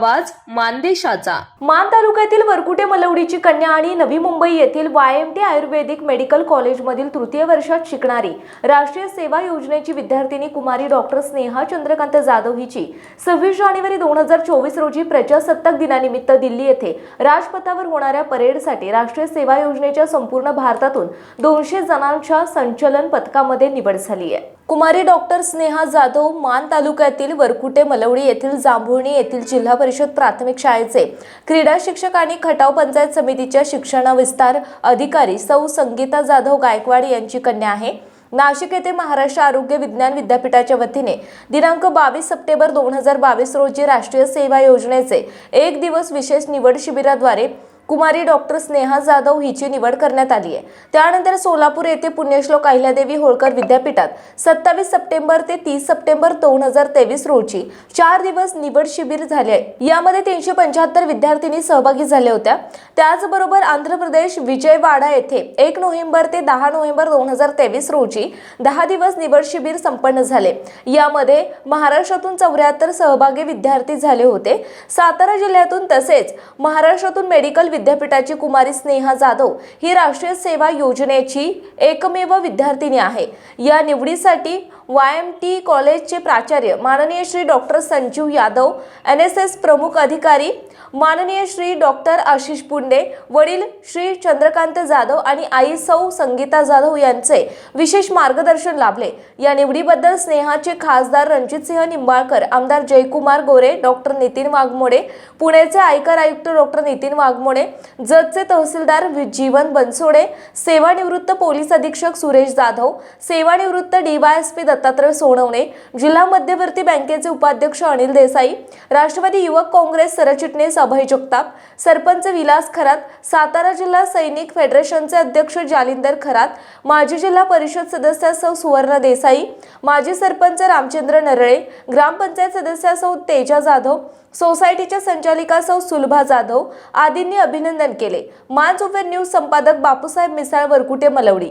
आवाज मानदेशाचा. मान तालुक्यातील वरकुटे मलवडीची कन्या आणि नवी मुंबई येथील Y M T Ayurvedic medical कॉलेजमधील तृतीय वर्षात शिकणारी राष्ट्रीय सेवा योजनेची विद्यार्थिनी कुमारी डॉक्टर स्नेहा चंद्रकांत जाधव हिची सव्वीस जानेवारी दोन हजार चोवीस रोजी प्रजासत्ताक दिनानिमित्त दिल्ली येथे राजपथावर होणाऱ्या परेडसाठी राष्ट्रीय सेवा योजनेच्या संपूर्ण भारतातून दोनशे जणांच्या संचलन पथकामध्ये निवड झाली आहे. कुमारी डॉक्टर स्नेहा जाधव मान तालुक्यातील वरकुटे मलवडी येथील जांभुळणी येथील जिल्हा परिषद प्राथमिक शाळेचे क्रीडा शिक्षक आणि खटाव पंचायत समितीच्या शिक्षण विस्तार अधिकारी सौ संगीता जाधव गायकवाड यांची कन्या आहे. नाशिक येथे महाराष्ट्र आरोग्य विज्ञान विद्यापीठाच्या वतीने दिनांक बावीस सप्टेंबर दोन हजार बावीस रोजी राष्ट्रीय सेवा योजनेचे एक दिवस विशेष निवड शिबिराद्वारे कुमारी डॉक्टर स्नेहा जाधव हिची निवड करण्यात आली आहे. त्यानंतर सोलापूर येथे पुण्यश्लोक अहिल्यादेवी होळकर विद्यापीठात सत्तावीस सप्टेंबर ते तीस सप्टेंबर दोन हजार तेवीस रोजी चार दिवस निवड शिबिर झाले आहे. यामध्ये तीनशे पंच्याहत्तर विद्यार्थिनी सहभागी झाल्या होत्या. त्याचबरोबर आंध्र प्रदेश विजयवाडा येथे एक नोव्हेंबर ते दहा नोव्हेंबर दोन हजार तेवीस रोजी दहा दिवस निवड शिबिर संपन्न झाले. यामध्ये महाराष्ट्रातून चौऱ्याहत्तर सहभागी विद्यार्थी झाले होते. सातारा जिल्ह्यातून तसेच महाराष्ट्रातून मेडिकल विद्यापीठाची कुमारी स्नेहा जाधव ही राष्ट्रीय सेवा योजनेची एकमेव विद्यार्थिनी आहे. या निवडीसाठी वाय एम टी कॉलेजचे प्राचार्य माननीय Shri doctor Sanjeev Yadav N S S प्रमुख अधिकारी माननीय श्री डॉक्टर आशिष पुंडे वडील श्री चंद्रकांत जाधव आणि आई सौ संगीता जाधव यांचे विशेष मार्गदर्शन लाभले. या निवडीबद्दल स्नेहाचे खासदार रणजितसिंह निंबाळकर आमदार जयकुमार गोरे डॉक्टर नितीन वाघमोडे पुण्याचे आयकर आयुक्त डॉक्टर नितीन वाघमोडे जतचे तहसीलदार वि- जीवन बनसोडे सेवानिवृत्त पोलीस अधीक्षक सुरेश जाधव सेवानिवृत्त डीवायएसपी दत्तात्रय सोनवणे जिल्हा मध्यवर्ती बँकेचे उपाध्यक्ष अनिल देसाई राष्ट्रवादी युवक काँग्रेस सरचिटणीस अभय जगताप सरपंच विलास खरात सातारा जिल्हा सैनिक फेडरेशनचे अध्यक्ष जालिंदर खरात माजी जिल्हा परिषद सदस्य सौ सुवर्ण देसाई माजी सरपंच रामचंद्र नरळे ग्रामपंचायत सदस्य सौ तेजा जाधव सोसायटीच्या संचालिका सौ सुलभा जाधव आदींनी अभिनंदन केले. मान ओव्हर न्यूज संपादक बापूसाहेब मिसाळ वरकुटे मलवडी.